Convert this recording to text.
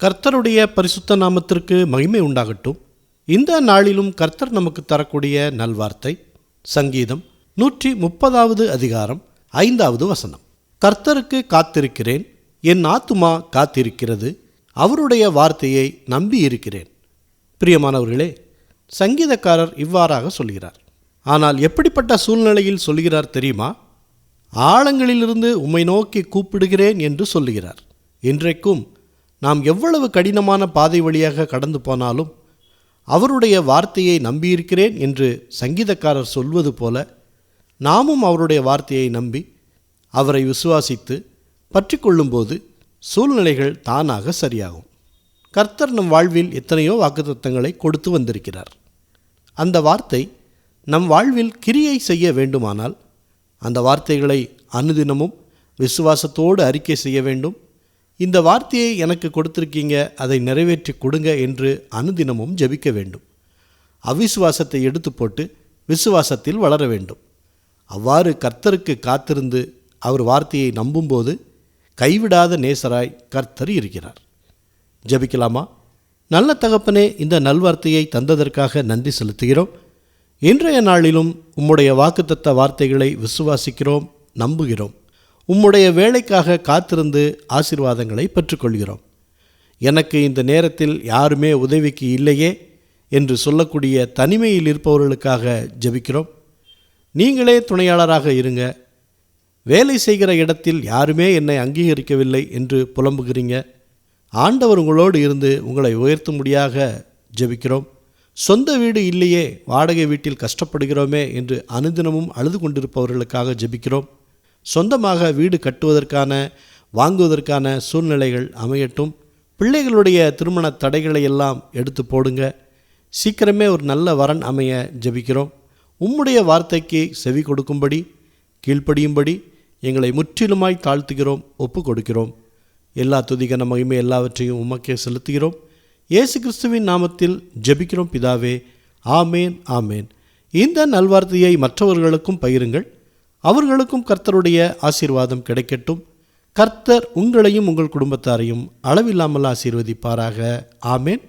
கர்த்தருடைய பரிசுத்த நாமத்திற்கு மகிமை உண்டாகட்டும். இந்த நாளிலும் கர்த்தர் நமக்கு தரக்கூடிய நல்வார்த்தை சங்கீதம் நூற்றி முப்பதாவது அதிகாரம் ஐந்தாவது வசனம். கர்த்தருக்கு காத்திருக்கிறேன் என் ஆத்துமா காத்திருக்கிறது அவருடைய வார்த்தையை நம்பி இருக்கிறேன் பிரியமானவர்களே சங்கீதக்காரர் இவ்வாறாக சொல்கிறார். ஆனால் எப்படிப்பட்ட சூழ்நிலையில் சொல்கிறார் தெரியுமா? ஆழங்களிலிருந்து உம்மை நோக்கி கூப்பிடுகிறேன் என்று சொல்லுகிறார். இன்றைக்கும் நாம் எவ்வளவு கடினமான பாதை வழியாக கடந்து போனாலும் அவருடைய வார்த்தையை நம்பியிருக்கிறேன் என்று சங்கீதக்காரர் சொல்வது போல நாமும் அவருடைய வார்த்தையை நம்பி அவரை விசுவாசித்து பற்றி கொள்ளும்போது சூழ்நிலைகள் தானாக சரியாகும். கர்த்தர் நம் வாழ்வில் எத்தனையோ வாக்குத்தத்தங்களை கொடுத்து வந்திருக்கிறார். அந்த வார்த்தை நம் வாழ்வில் கிரியை செய்ய வேண்டுமானால் அந்த வார்த்தைகளை அனுதினமும் விசுவாசத்தோடு அறிக்கை செய்ய வேண்டும். இந்த வார்த்தையை எனக்கு கொடுத்திருக்கீங்க அதை நிறைவேற்றி கொடுங்க என்று அனுதினமும் ஜெபிக்க வேண்டும். அவிசுவாசத்தை எடுத்து போட்டு விசுவாசத்தில் வளர வேண்டும். அவ்வாறு கர்த்தருக்கு காத்திருந்து அவர் வார்த்தையை நம்பும்போது கைவிடாத நேசராய் கர்த்தர் இருக்கிறார். ஜெபிக்கலாமா? நல்ல தகப்பனே இந்த நல்வார்த்தையை தந்ததற்காக நன்றி செலுத்துகிறோம். இன்றைய நாளிலும் உம்முடைய வாக்குத்தத்த வார்த்தைகளை விசுவாசிக்கிறோம் நம்புகிறோம். உம்முடைய வேலைக்காக காத்திருந்து ஆசிர்வாதங்களை பெற்றுக்கொள்கிறோம். எனக்கு இந்த நேரத்தில் யாருமே உதவிக்கு இல்லையே என்று சொல்லக்கூடிய தனிமையில் இருப்பவர்களுக்காக ஜெபிக்கிறோம். நீங்களே துணையாளராக இருங்க. வேலை செய்கிற இடத்தில் யாருமே என்னை அங்கீகரிக்கவில்லை என்று புலம்புகிறீங்க. ஆண்டவர் உங்களோடு இருந்து உங்களை உயர்த்தும்படியாக ஜெபிக்கிறோம். சொந்த வீடு இல்லையே வாடகை வீட்டில் கஷ்டப்படுகிறோமே என்று அனுதினமும் அழுது கொண்டிருப்பவர்களுக்காக ஜெபிக்கிறோம். சொந்தமாக வீடு கட்டுவதற்கான வாங்குவதற்கான சூழ்நிலைகள் அமையட்டும். பிள்ளைகளுடைய திருமண தடைகளை எல்லாம் எடுத்து போடுங்க. சீக்கிரமே ஒரு நல்ல வரன் அமைய ஜெபிக்கிறோம். உம்முடைய வார்த்தைக்கு செவி கொடுக்கும்படி கீழ்ப்படியும்படி எங்களை முற்றிலுமாய் தாழ்த்துகிறோம் ஒப்பு கொடுக்கிறோம் எல்லா துதிகன மகிமை எல்லாவற்றையும் உமக்கே செலுத்துகிறோம். இயேசு கிறிஸ்துவின் நாமத்தில் ஜெபிக்கிறோம் பிதாவே. ஆமேன் ஆமேன். இந்த நல்வார்த்தையை மற்றவர்களுக்கும் பகிருங்கள். அவர்களுக்கும் கர்த்தருடைய ஆசீர்வாதம் கிடைக்கட்டும். கர்த்தர் உங்களையும் உங்கள் குடும்பத்தாரையும் அளவில்லாமல் ஆசீர்வதிப்பாராக. ஆமேன்.